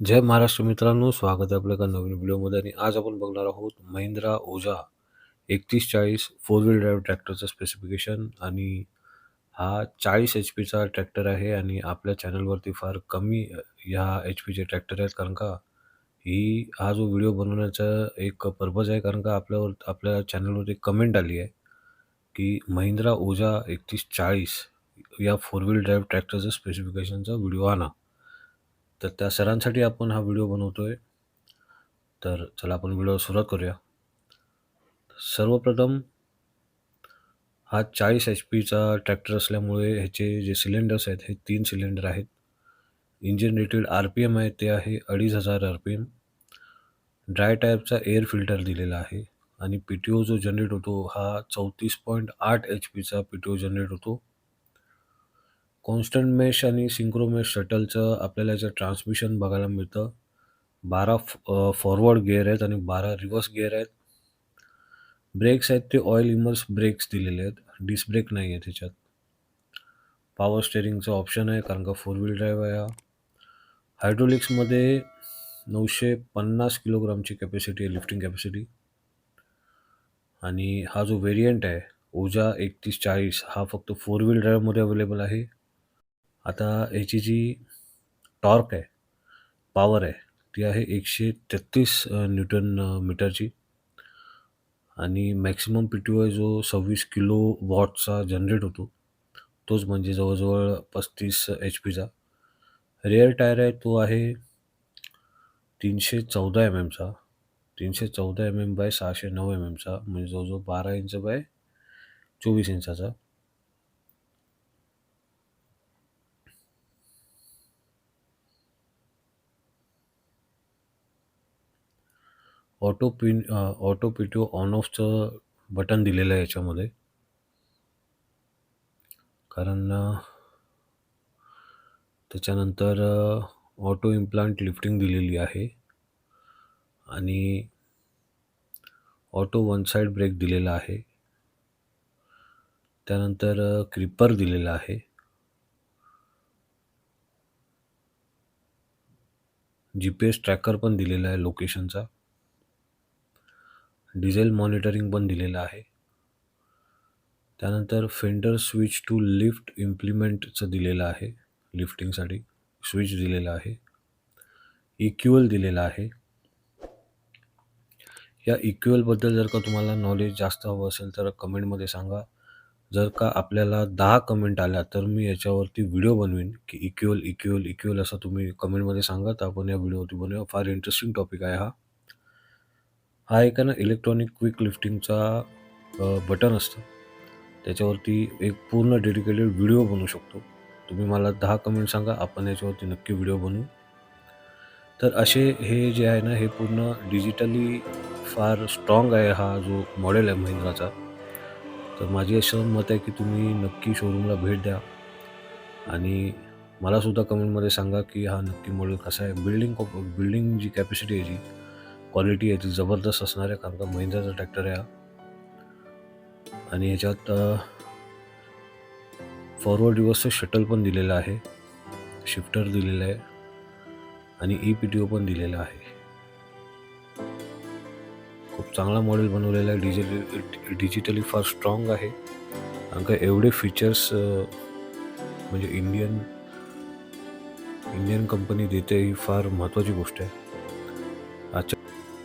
जय महाराष्ट्र मित्रांनो स्वागत आहे आपल्या एका नवीन व्हिडिओमध्ये आणि आज आपण बघणार आहोत महिंद्रा ओझा एकतीस चाळीस फोर व्हील ड्राईव्ह ट्रॅक्टरचं स्पेसिफिकेशन आणि हा चाळीस एच पीचा ट्रॅक्टर आहे आणि आपल्या चॅनलवरती फार कमी ह्या एच पीचे ट्रॅक्टर आहेत कारण का ही हा जो व्हिडिओ बनवण्याचा एक पर्पज आहे कारण का आपल्यावर आपल्या चॅनलवरती कमेंट आली आहे की महिंद्रा ओझा एकतीस चाळीस या फोर व्हील ड्राईव्ह ट्रॅक्टरचं स्पेसिफिकेशनचा व्हिडिओ आणा. तर त्या सरांसाठी आपण हा व्हिडिओ बनवतो आहे तर चला आपण व्हिडिओ सुरुवात करूया. सर्वप्रथम हा चाळीस एच पीचा ट्रॅक्टर असल्यामुळे ह्याचे जे सिलेंडर्स आहेत हे तीन सिलेंडर आहेत. Engine rated R P M आहे ते आहे अडीच हजार आर पी एम. ड्राय टाईपचा एअर फिल्टर दिलेला आहे आणि पी टी ओ जो जनरेट होतो हा चौतीस पॉईंट आठ एच पीचा पी टी ओ जनरेट होतो. कॉन्स्टंट मेश आणि सिंक्रो मेश शटलचं आपल्याला याचं ट्रान्समिशन बघायला मिळतं. बारा फॉरवर्ड गिअर आहेत आणि बारा रिव्हर्स गिअर आहेत. ब्रेक्स आहेत ते ऑइल इमर्स ब्रेक्स दिलेले आहेत. डिस्क ब्रेक नाही आहे त्याच्यात. पॉवर स्टेअरिंगचं ऑप्शन आहे कारण का फोर व्हील ड्राईव्ह आहे हा. हायड्रोलिक्समध्ये नऊशे पन्नास किलोग्रामची कॅपॅसिटी आहे लिफ्टिंग कॅपॅसिटी आणि हा जो व्हेरियंट आहे ओजा एकतीस चाळीस हा फक्त फोर व्हील ड्राईव्हमध्ये अवेलेबल आहे. आता याची जी टॉर्क आहे पॉवर आहे ती आहे एकशे तेहतीस न्यूटन मीटरची. आणि मॅक्सिमम पी टी आहे जो सव्वीस किलो वॉटचा जनरेट होतो. तोच म्हणजे जवळजवळ पस्तीस एच पीचा रेअर टायर आहे तो आहे तीनशे चौदा एम एमचा तीनशे चौदा एम एम बाय सहाशे नऊ एम एमचा म्हणजे जवळजवळ बारा इंच बाय चोवीस इंचाचा. Auto pin auto P T O on ऑफचं button दिलेलं आहे याच्यामध्ये. कारण त्याच्यानंतर ऑटो इम्प्लांट लिफ्टिंग दिलेली आहे. आणि ऑटो वन साईड ब्रेक दिलेला आहे. त्यानंतर क्रिपर दिलेला आहे. जी पी एस ट्रॅकर पण दिलेला आहे लोकेशनचा डिझेल मॉनिटरिंग पण दिलेलं आहे. त्यानंतर फेंडर स्विच टू लिफ्ट इम्प्लिमेंटचं दिलेलं आहे. लिफ्टिंगसाठी स्विच दिलेला आहे. इक्युअल दिलेला आहे. या इक्युअलबद्दल जर का तुम्हाला नॉलेज जास्त हवं असेल तर कमेंटमध्ये सांगा. जर का आपल्याला दहा कमेंट आल्या तर मी याच्यावरती व्हिडिओ बनवीन की इक्युअल इक्युअल इक्युअल असं तुम्ही कमेंटमध्ये सांगा. तर आपण या व्हिडिओवरती बनवूया फार इंटरेस्टिंग टॉपिक आहे हा. हा एक आहे ना इलेक्ट्रॉनिक क्विक लिफ्टिंगचा बटन असतं. त्याच्यावरती एक पूर्ण डेडिकेटेड व्हिडिओ बनवू शकतो. तुम्ही मला दहा कमेंट सांगा आपण याच्यावरती नक्की व्हिडिओ बनवू. तर असे हे जे आहे ना हे पूर्ण डिजिटली फार स्ट्रॉंग आहे हा जो मॉडेल आहे महिंद्राचा. तर माझी असं मत आहे की तुम्ही नक्की शोरूमला भेट द्या. आणि मलासुद्धा कमेंटमध्ये सांगा की हा नक्की मॉडेल कसा आहे. बिल्डिंग बिल्डिंग जी कॅपॅसिटी आहे जी क्वालिटी आहे ती जबरदस्त असणार आहे कारण का महिंद्राचा ट्रॅक्टर आहे हा. आणि ह्याच्यात फॉरवर्ड रिवर्सचं शटल पण दिलेलं आहे शिफ्टर दिलेलं आहे आणि ई पी टी ओ पण दिलेला आहे. खूप चांगला मॉडेल बनवलेला आहे डिजिटली डिजिटली फार स्ट्रॉंग आहे कारण का एवढे फीचर्स म्हणजे इंडियन इंडियन कंपनी देते ही फार महत्त्वाची गोष्ट आहे. अच्छा.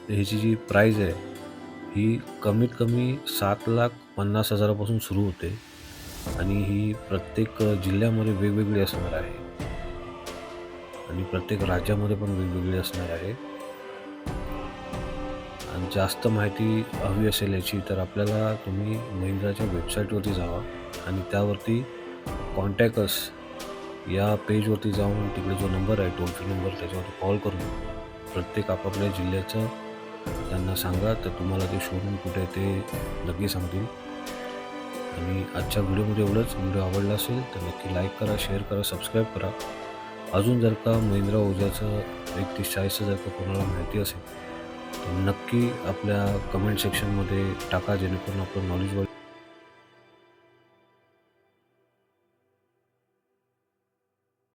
ह्याची जी प्राईज आहे ही कमीत कमी सात लाख पन्नास हजारापासून सुरू होते आणि ही प्रत्येक जिल्ह्यामध्ये वेगवेगळी असणार आहे. आणि प्रत्येक राज्यामध्ये पण वेगवेगळी असणार आहे. आणि जास्त माहिती हवी असेल याची तर आपल्याला तुम्ही महिंद्राच्या वेबसाईटवरती जावा आणि त्यावरती कॉन्टॅक्टस या पेजवरती जाऊन तिकडे जो नंबर आहे टोल फ्री नंबर त्याच्यावरती कॉल करून प्रत्येक आपापल्या जिल्ह्याचं त्यांना सांगा तर तुम्हाला ते शोरूम कुठे आहे ते नक्की सांगतील. आणि आजच्या व्हिडिओमध्ये एवढंच. व्हिडिओ आवडला असेल तर नक्की लाईक करा शेअर करा सबस्क्राईब करा. अजून जर का महिंद्रा ओझाचं एकतीस चाळीसचं जर का कोणाला माहिती असेल तर नक्की आपल्या कमेंट सेक्शनमध्ये टाका जेणेकरून आपलं नॉलेज वाढ